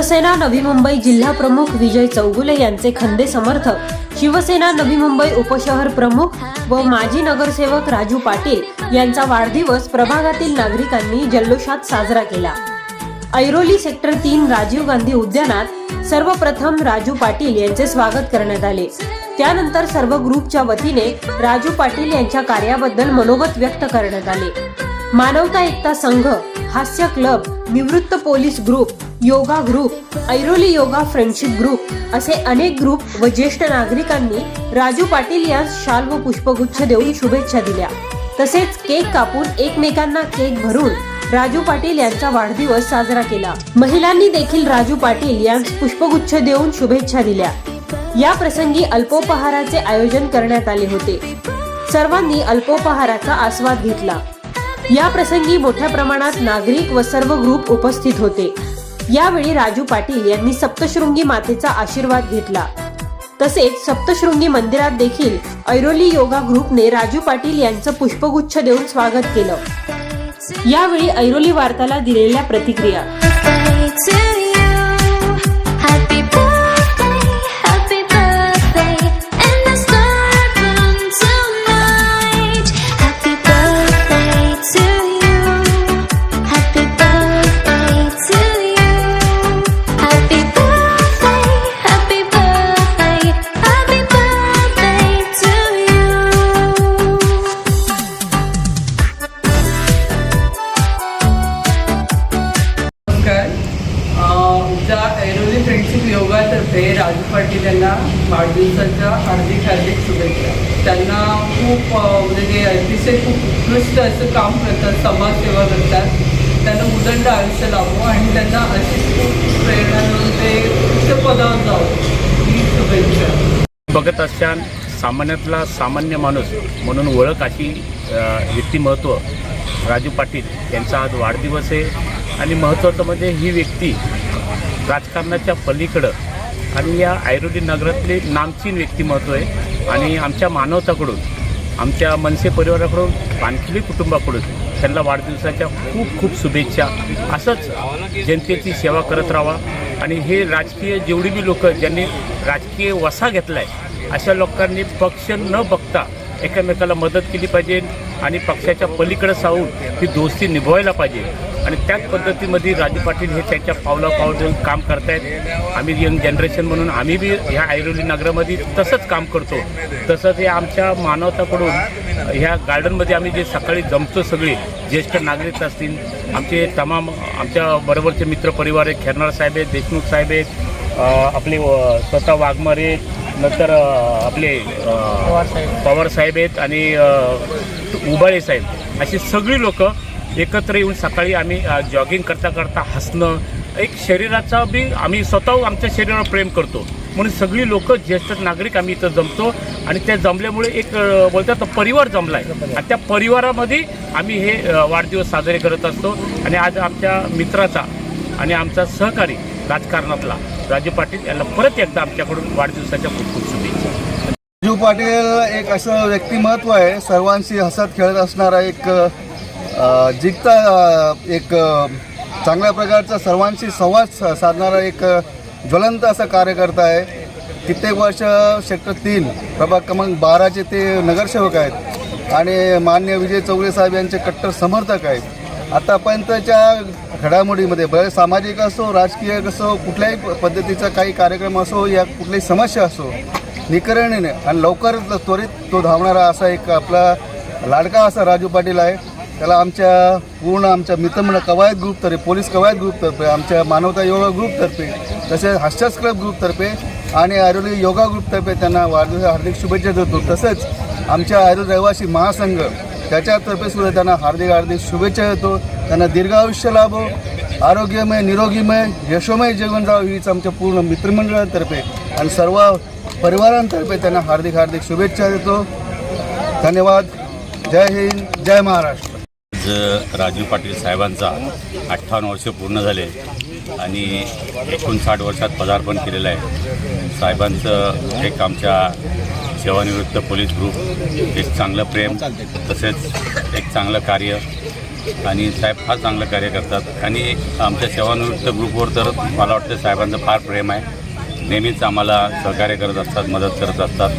शिवसेना नवी मुंबई जिल्हा प्रमुख विजय चौगुले यांचे खंदे समर्थक. शिवसेना नवी मुंबई उपशहर प्रमुख व माजी नगरसेवक राजू पाटील यांचा वाढदिवस प्रभागातील नागरिकांनी जल्लोषात साजरा केला. ऐरोली सेक्टर तीन राजीव गांधी उद्यानात सर्वप्रथम राजू पाटील यांचे स्वागत करण्यात आले. त्यानंतर सर्व ग्रुपच्या वतीने राजू पाटील यांच्या कार्याबद्दल मनोगत व्यक्त करण्यात आले. मानवता एकता संघ हास्य क्लब निवृत्त police group yoga group Airoli yoga friendship group असे अनेक ग्रुप व ज्येष्ठ नागरिकांनी राजू पाटील यांस शाल व पुष्पगुच्छ देऊन शुभेच्छा दिल्या. तसेच केक कापून एकमेकांना केक भरून राजू पाटील यांचा वाढदिवस साजरा केला. महिलांनी देखील राजू पाटील यांस पुष्पगुच्छ देऊन शुभेच्छा दिल्या. या प्रसंगी अल्पोपहाराचे आयोजन करण्यात आले होते. सर्वांनी अल्पोपहाराचा आस्वाद घेतला. या प्रसंगी मोठ्या प्रमाणात नागरिक व सर्व ग्रुप उपस्थित होते. यावेळी राजू पाटील यांनी सप्तशृंगी मातेचा आशीर्वाद घेतला. तसेच सप्तशृंगी मंदिरात देखील ऐरोली योगा ग्रुपने राजू पाटील यांचं पुष्पगुच्छ देऊन स्वागत केलं. यावेळी ऐरोली वार्ताला दिलेल्या प्रतिक्रिया. त्यांना खूप म्हणजे अतिशय खूप उत्कृष्ट असं काम करतात समाजसेवा करतात. त्यांना उदंड आयुष्य लाभो आणि त्यांना अशी खूप प्रेरणा देऊन ते उच्च पदावर जावं. ही शुभेच्छा. बघत असताना सामान्यातला सामान्य माणूस म्हणून ओळख अशी व्यक्तिमत्व राजू पाटील यांचा आज वाढदिवस आहे. आणि महत्त्वाचं म्हणजे ही व्यक्ती राजकारणाच्या पलीकडं आणि या ऐरोली नगरातले नामचीन व्यक्तिमत्व आहे. आणि आमच्या मानवताकडून आमच्या मनसे परिवाराकडून पानखिली कुटुंबाकडून त्यांना वाढदिवसाच्या खूप खूप शुभेच्छा. असंच जनतेची सेवा करत राहा आणि हे राजकीय जेवढी बी लोक ज्यांनी राजकीय वसा घेतला आहे अशा लोकांनी पक्ष न बघता एकमेकाला मदत केली पाहिजे आणि पक्षाच्या पलीकडे जाऊन ही दोस्ती निभवायला पाहिजे आणि त्याच पद्धतीमध्ये राजू पाटील हे त्यांच्या पावला पावलं देऊन काम करतायत आम्ही यंग जनरेशन म्हणून आम्ही बी ह्या ऐरोली नगरामध्ये तसंच काम करतो तसंच हे आमच्या मानवताकडून ह्या गार्डनमध्ये आम्ही जे सकाळी जमतो सगळे ज्येष्ठ नागरिक असतील आमचे तमाम आमच्या बरोबरचे मित्रपरिवार आहेत खेरनार साहेब आहेत देशमुख साहेब आहेत आपले स्वतः वाघमारे आहेत. नंतर आपले पवार साहेब आहेत आणि उबाळे साहेब. अशी सगळी लोक एकत्र येऊन सकाळी आम्ही जॉगिंग करता करता हसणं एक शरीराचा बी आम्ही स्वतः आमच्या शरीरावर प्रेम करतो. म्हणून सगळी लोक ज्येष्ठ नागरिक आम्ही इथं जमतो आणि त्या जमल्यामुळे एक बोलतात परिवार जमला आहे आणि त्या परिवारामध्ये आम्ही हे वाढदिवस साजरे करत असतो. आणि आज आमच्या मित्राचा आणि आमचा सहकारी राजकारणातला. राजू पाटील यांना परत एकदा आमच्याकडून वाढदिवसाच्या खूप खूप शुभेच्छा. राजू पाटील एक असं व्यक्तिमत्व आहे सर्वांशी हसत खेळत असणारा एक जिंकता एक चांगल्या प्रकारचा सर्वांशी संवाद सा- साधणारा एक ज्वलंत असा कार्यकर्ता आहे. कित्येक वर्ष सेक्टर तीन प्रभाग क्रमांक बाराचे ते नगरसेवक आहेत. आणि मान्य विजय चौगले साहेब यांचे कट्टर समर्थक आहेत. आतापर्यंतच्या घडामोडीमध्ये बरेच सामाजिक असो राजकीय असो कुठल्याही प- पद्धतीचा काही कार्यक्रम असो या कुठल्याही समस्या असो निकरणीने आणि लवकर त्वरित तो धावणारा असा एक आपला लाडका असा राजू पाटील आहे. त्याला आमच्या पूर्ण आमच्या मित्रमंडळ कवायत ग्रुपतर्फे पोलीस कवायत ग्रुपतर्फे आमच्या मानवता योगा ग्रुपतर्फे तसेच हास्यास क्लब ग्रुपतर्फे आणि आयुर्वेदिक योगा ग्रुपतर्फे त्यांना वाढदिवस हार्दिक शुभेच्छा देतो. तसंच आमच्या आयुर्वेद रहिवासी महासंघ त्याच्यातर्फे सुद्धा त्यांना हार्दिक हार्दिक शुभेच्छा देतो. त्यांना दीर्घ आयुष्य लाभो. आरोग्यमय निरोगीमय यशोमय जीवन जावं हीच आमच्या पूर्ण मित्रमंडळातर्फे आणि सर्व परिवारांतर्फे त्यांना हार्दिक हार्दिक शुभेच्छा देतो. धन्यवाद. जय हिंद जय महाराष्ट्र. आज राजीव पाटील साहेबांचा अठ्ठावन्न वर्ष पूर्ण झाले आणि एकोणसाठ वर्षात पदार्पण केलेलं आहे. साहेबांचं एक आमच्या सेवानिवृत्त पोलीस ग्रुप एक चांगलं प्रेम तसेच एक चांगलं कार्य. आणि साहेब फार चांगलं कार्य करतात. आणि आमच्या सेवानिवृत्त ग्रुपवर तर मला वाटतं साहेबांचं फार प्रेम आहे. नेहमीच आम्हाला सहकार्य करत असतात मदत करत असतात.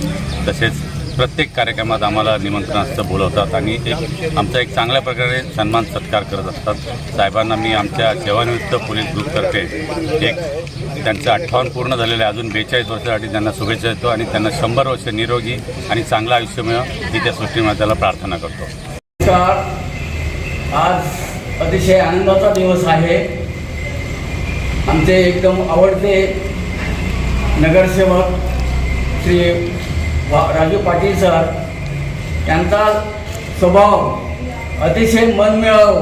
तसेच प्रत्येक कार्यक्रमात आम्हाला निमंत्रण असतं बोलवतात आणि एक आमचा एक चांगल्या प्रकारे सन्मान सत्कार करत असतात. साहेबांना मी आमच्या सेवानिवृत्त पोलीस ग्रुपतर्फे एक त्यांचं अठ्ठावन्न पूर्ण झालेलं आहे. अजून बेचाळीस वर्षासाठी त्यांना शुभेच्छा देतो आणि त्यांना शंभर वर्ष निरोगी आणि चांगलं आयुष्य मिळव ही त्या सृष्टीमात्याला प्रार्थना करतो. नमस्कार. आज अतिशय आनंदाचा दिवस आहे. आमचे एकदम आवडते नगरसेवक श्री राजू पाटील सर त्यांचा स्वभाव अतिशय मनमिळाव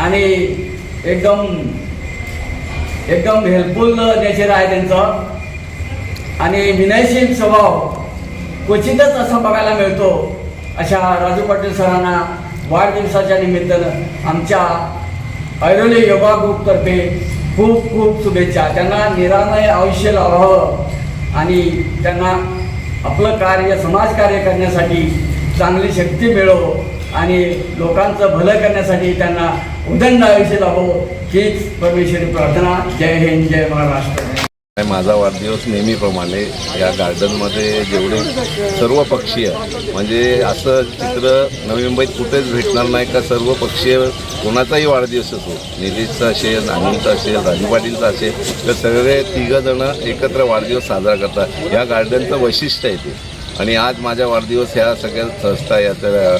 आणि एकदम एकदम हेल्पफुल नेचर आहे त्यांचं. आणि विनयशील स्वभाव क्वचितच असा बघायला मिळतो अशा राजू पाटील सरांना वाढदिवसाच्या निमित्तानं आमच्या ऐरोली योगा ग्रुपतर्फे खूप खूप शुभेच्छा. त्यांना निरामय आयुष्य लावावं आणि त्यांना आपलं कार्य समाजकार्य करण्यासाठी चांगली शक्ती मिळो आणि लोकांचं भलं करण्यासाठी त्यांना उदंड आयुष्य लाभो. हीच परमेश्वरी प्रार्थना. जय हिंद जय महाराष्ट्र. माझा वाढदिवस नेहमीप्रमाणे या गार्डनमध्ये जेवढे सर्व पक्षीय म्हणजे असं चित्र नवी मुंबईत कुठेच भेटणार नाही का? सर्व पक्षीय कोणाचाही वाढदिवस असो निलेशचा असेल आनंदचा असेल राजू पाटीलचा असेल तर सगळे तिघंजणं एकत्र वाढदिवस साजरा करतात. या गार्डनचं वैशिष्ट्य आहे ते. आणि आज माझ्या वाढदिवस ह्या सगळ्या संस्था या तर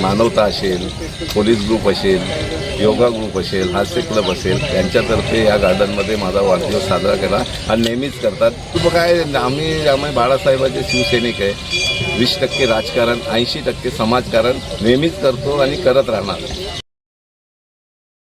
मानवता असेल पोलीस ग्रुप असेल योगा ग्रुप असेल हास्य क्लब असेल यांच्यातर्फे या गार्डनमध्ये माझा वाढदिवस साजरा केला. आणि नेहमीच करतात. तू काय आम्ही आम्ही बाळासाहेबांचे शिवसैनिक आहे. वीस टक्के राजकारण ऐंशी टक्के समाजकारण नेहमीच करतो आणि करत राहणार.